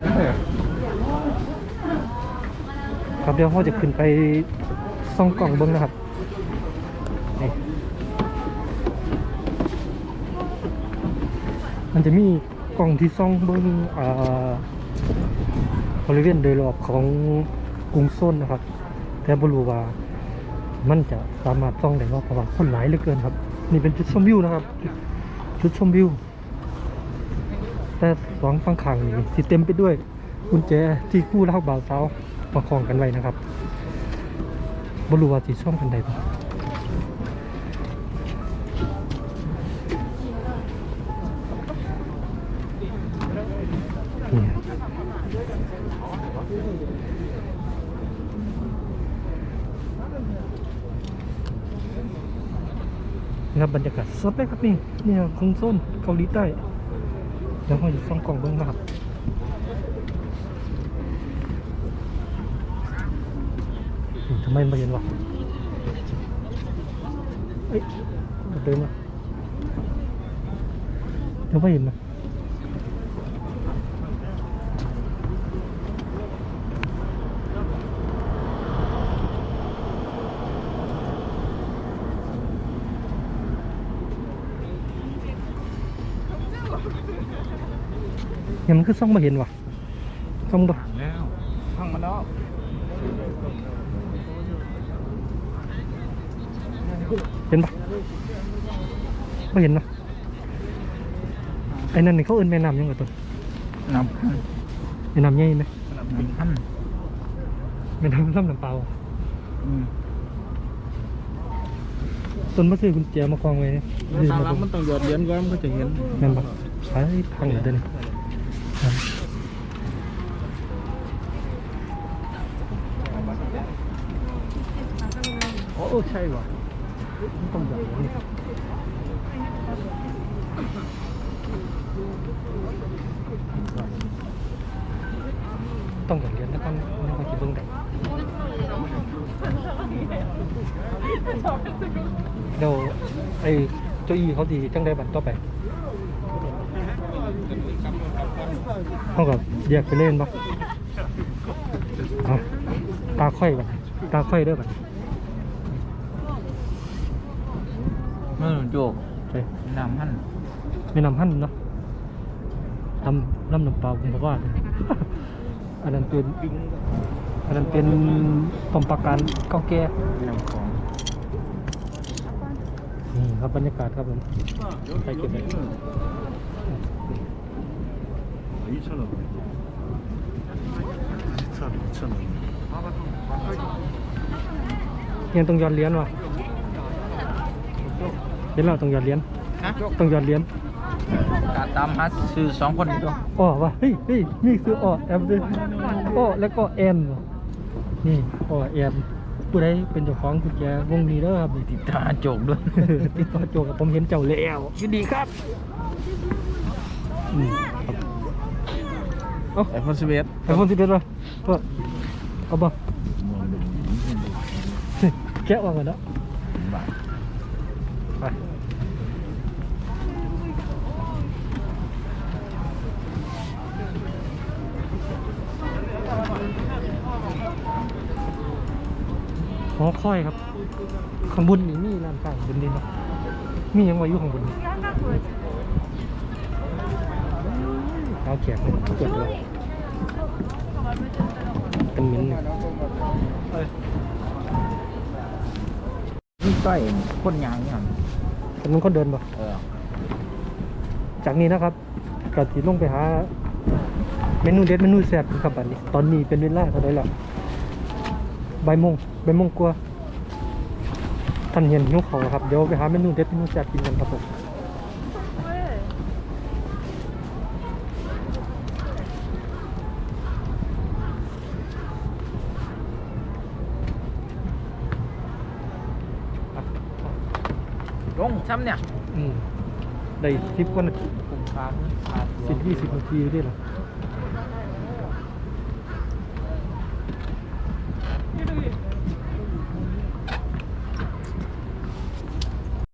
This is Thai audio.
ครับเดี๋ยวเขาจะขึ้นไปซ่องกล่องเบิ้งนะครับนี่มันจะมีกล่องที่ซ่องเบิ้งอ่าบริเวณโดยรอบของกรุงโซนนะครับ แต่บรูว่ามันจะสามารถซ่องได้ว่าเพราะว่าคนหลายเหลือเกินครับ นี่เป็นจุดชมวิวนะครับ จุดชมวิว แต่สองฝั่งข้างนี่สิเต็มไปด้วยกุญแจที่คู่เล่าบ่าวสาวประคองกันไว้นะครับบรูว่าสิช่องกันใดบ้างนี่ครับนะครับบรรยากาศสดเลยครับนี่นี่ครับคงโซนเกาหลีใต้ แล้วก็อยู่ซ่องกล่องเบื้องนะครับทำไมไม่เห็นวะเอ้ยเดินมาเดี๋ยวไม่เห็นนะ ยังมันคือซ่องไม่เห็นวะซ่องบ่แล้วพังมาแล้วเห็นปะไม่เห็นนะไอ้นั่นนี่เขาเอินแม่น้ำยังไงตัวน้ำพันแม่น้ำใหญ่ไหมน้ำพันแม่น้ำลำน้ำเปล่าอืมต้นมะซื้อกุญแจมากองไว้เนี่ยแล้วตามหลังมันต้องหยอดเหรียญก่อนมันก็จะเห็นแม่นปะไปพังเหรอเดี๋ยวนี้ โอ้ใช่ว่ะต้องแบบนี้ต้องอย่างเรียนแล้วก็ไม่ค่อยคิดเบื้องแต่เดี๋ยวไอ้เจ้าอีเขาดีจังได้บัตรต่อไปเขากับเรียกไปเล่นปะเอาตาค่อยบัตตาค่อยเด้อบัต เมื่อโจกใช่น้ำพันไม่นำหั่นเนาะทำน้ำน้ำเปล่าผมบอกว่า อันนั้นเป็นอันนั้นเป็นปมปราการเก่าแก่น้ำของนี่ครับบรรยากาศครับผมใครเก็บไว้2,000원2,000원ยังต้องหยอดเหรียญวะ เห็นแล้วต้องหยอดเหรียญฮะต้องหยอดเหรียญกาตามหาซื้อสองคนนี้ด้วยอ้อวะเฮ้ยเฮ้ยนี่คืออ้อแอมด้วยอ้อแล้วก็แอนวะนี่อ้อแอนผู้ใดเป็นเจ้าของกุญแจวงนี้เด้อครับนี่ติดตาโจกด้วย ติดต่อโจกับผมเห็นเจ้าแล้วยินดีครับอืมครับเอาไอโฟนสิบเอ็ดไอโฟนสิบเอ็ดมาก็เอาบ่แกะออกกันแล้ว ไปหอคอยครับ ข้างบนนี่มีร้านข้างบนนี่เนาะมียังไว้อยู่ข้างบนนี่เอาแขกมากดเลยเป็นมิ้นท์นี่ต้อยคนยางนี่ค รับเป็นมันคนเดินบ่เออจากนี้นะครับกะสิลงไปหา เมนูเด็ดเมนูแซ่บครับบัดนี้ ตอนนี้เป็นเวลาเท่าไหร่แล้วบ่ายโมงบ่ายโมงกว่าท่านเห็นหิวเขาครับ เดี๋ยวไปหาเมนูเด็ดเมนูแซ่บกินกันครับผม ลงซ้ำเนี่ย อืมได้สิบกว่านาทีผมพาเพื่อนพาตัวสิบยี่สิบนาทีได้หรอ